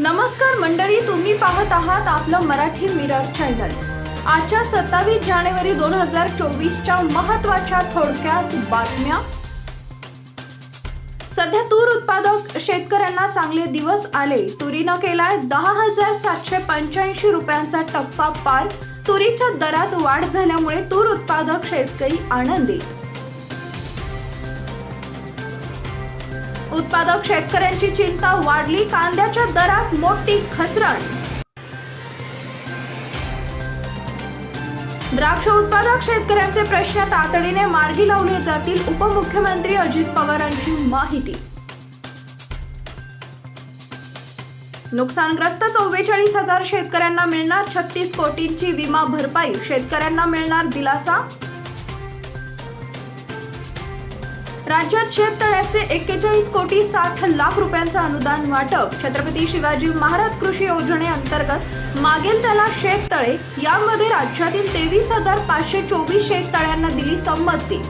नमस्कार मंडळी तुम्ही पाहत आहात आपलं मराठी मिरर चॅनल. आजच्या सत्तावीस जानेवारी दोन हजार चोवीसच्या महत्त्वाच्या थोडक्यात बातम्या. सध्या तूर उत्पादक शेतकऱ्यांना चांगले दिवस आले. तुरीनं केलाय दहा हजार सातशे पंच्याऐंशी रुपयांचा टप्पा पार. तुरीच्या दरात वाढ झाल्यामुळे तूर उत्पादक शेतकरी आनंदी उत्पादक शेतकऱ्यांची चिंता वाढली कांद्याच्या दरात मोठी घसरण. द्राक्ष उत्पादक शेतकऱ्यांचे प्रश्न तातडीने मार्गी लावले जातील उपमुख्यमंत्री अजित पवारांची माहिती. नुकसानग्रस्त चव्वेचाळीस हजार शेतकऱ्यांना मिळणार छत्तीस कोटींची विमा भरपाई शेतकऱ्यांना मिळणार दिलासा? राज्यात शेततळ्याचे एक्केचाळीस कोटी साठ लाख रुपयांचं अनुदान वाटप. छत्रपती शिवाजी महाराज कृषी योजनेअंतर्गत मागेल त्याला शेततळे. यामध्ये राज्यातील तेवीस हजार पाचशे चोवीस शेततळ्यांना दिली संमती.